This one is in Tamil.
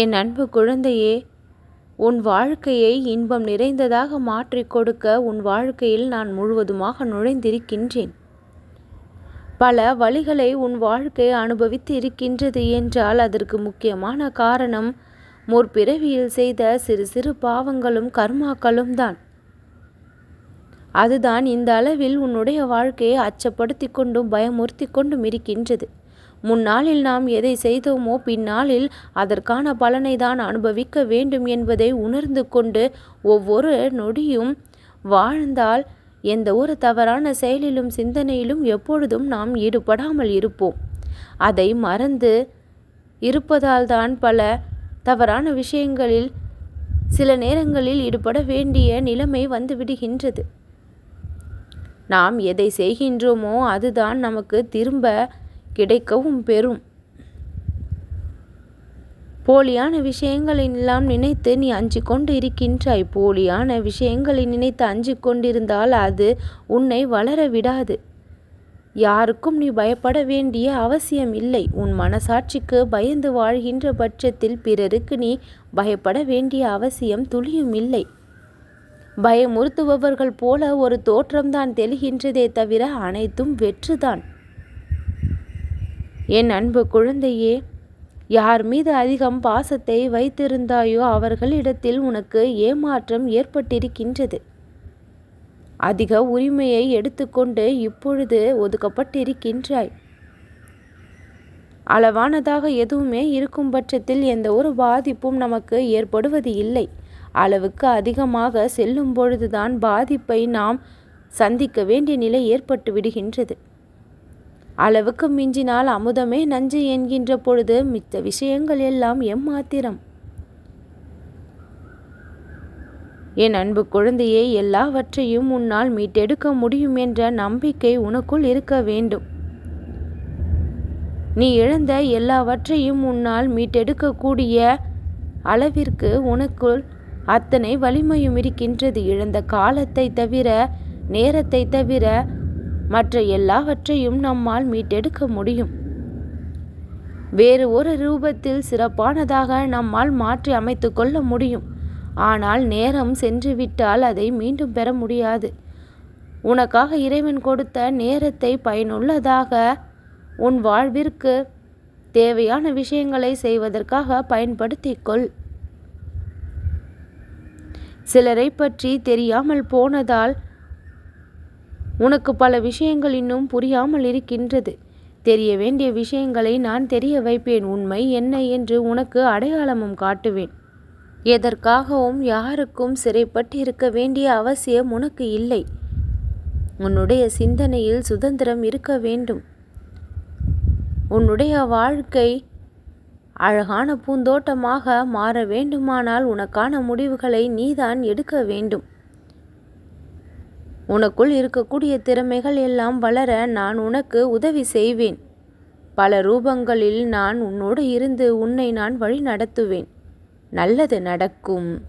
என் அன்பு குழந்தையே உன் வாழ்க்கையை இன்பம் நிறைந்ததாக மாற்றிக் கொடுக்க உன் வாழ்க்கையில் நான் முழுவதுமாக நுழைந்திருக்கின்றேன். பல வழிகளை உன் வாழ்க்கை அனுபவித்து இருக்கின்றது என்றால் அதற்கு முக்கியமான காரணம் முற்பிறவியில் செய்த சிறு சிறு பாவங்களும் கர்மாக்களும் தான். அதுதான் இந்த அளவில் உன்னுடைய வாழ்க்கையை அச்சப்படுத்தி கொண்டும் பயமுறுத்தி கொண்டும் இருக்கின்றது. முன்னாளில் நாம் எதை செய்தோமோ பின்னாளில் அதற்கான பலனை தான் அனுபவிக்க வேண்டும் என்பதை உணர்ந்து கொண்டு ஒவ்வொரு நொடியும் வாழ்ந்தால் எந்த ஒரு தவறான செயலிலும் சிந்தனையிலும் எப்பொழுதும் நாம் ஈடுபடாமல் இருப்போம். அதை மறந்து இருப்பதால் தான் பல தவறான விஷயங்களில் சில நேரங்களில் ஈடுபட வேண்டிய நிலைமை வந்து விடுகின்றது. நாம் எதை செய்கின்றோமோ அதுதான் நமக்கு திரும்ப கிடைக்கவும் பெறும். போலியான விஷயங்களை எல்லாம் நினைத்து நீ அஞ்சு கொண்டு இருக்கின்றாய் போலியான விஷயங்களை நினைத்து அஞ்சு கொண்டிருந்தால் அது உன்னை வளர விடாது. யாருக்கும் நீ பயப்பட வேண்டிய அவசியம் இல்லை உன் மனசாட்சிக்கு பயந்து வாழ்கின்ற பட்சத்தில் பிறருக்கு நீ பயப்பட வேண்டிய அவசியம் துளியும் இல்லை பயமுறுத்துபவர்கள் போல ஒரு தோற்றம்தான் தெளிகின்றதே தவிர அனைத்தும் வெற்றுதான். என் அன்பு குழந்தையே யார் மீது அதிகம் பாசத்தை வைத்திருந்தாயோ அவர்களிடத்தில் உனக்கு ஏமாற்றம் ஏற்பட்டிருக்கின்றது. அதிக உரிமையை எடுத்துக்கொண்டு இப்பொழுது ஒதுக்கப்பட்டிருக்கின்றாய். அளவானதாக எதுவுமே இருக்கும் பட்சத்தில் எந்த ஒரு பாதிப்பும் நமக்கு ஏற்படுவது இல்லை. அளவுக்கு அதிகமாக செல்லும் பொழுதுதான் பாதிப்பை நாம் சந்திக்க வேண்டிய நிலை ஏற்பட்டு விடுகின்றது. அளவுக்கு மிஞ்சினால் அமுதமே நஞ்சு என்கின்ற பொழுது மித்த விஷயங்கள் எல்லாம் எம்மாத்திரம் என் அன்பு குழந்தையே எல்லாவற்றையும் உன்னால் மீட்டெடுக்க முடியும் என்ற நம்பிக்கை உனக்குள் இருக்க வேண்டும். நீ இழந்த எல்லாவற்றையும் உன்னால் மீட்டெடுக்கக்கூடிய அளவிற்கு உனக்குள் அத்தனை வலிமையும் இருக்கின்றது. இழந்த காலத்தை தவிர நேரத்தை தவிர மற்ற எல்லாவற்றையும் நம்மால் மீட்டெடுக்க முடியும். வேறு ஒரு ரூபத்தில் சிறப்பானதாக நம்மால் மாற்றி அமைத்து கொள்ள முடியும். ஆனால் நேரம் சென்றுவிட்டால் அதை மீண்டும் பெற முடியாது. உனக்காக இறைவன் கொடுத்த நேரத்தை பயனுள்ளதாக உன் வாழ்விற்கு தேவையான விஷயங்களை செய்வதற்காக பயன்படுத்திக்கொள் சிலரை பற்றி தெரியாமல் போனதால் உனக்கு பல விஷயங்கள் இன்னும் புரியாமல் இருக்கின்றது. தெரிய வேண்டிய விஷயங்களை நான் தெரிய வைப்பேன். உண்மை என்ன என்று உனக்கு அடையாளமும் காட்டுவேன். எதற்காகவும் யாருக்கும் சிறைப்பட்டு இருக்க வேண்டிய அவசியம் உனக்கு இல்லை. உன்னுடைய சிந்தனையில் சுதந்திரம் இருக்க வேண்டும். உன்னுடைய வாழ்க்கை அழகான பூந்தோட்டமாக மாற வேண்டுமானால் உனக்கான முடிவுகளை நீதான் எடுக்க வேண்டும். உனக்குள் இருக்கக்கூடிய திறமைகள் எல்லாம் வளர நான் உனக்கு உதவி செய்வேன். பல ரூபங்களில் நான் உன்னோடு இருந்து உன்னை நான் வழி நடத்துவேன் நல்லது நடக்கும்.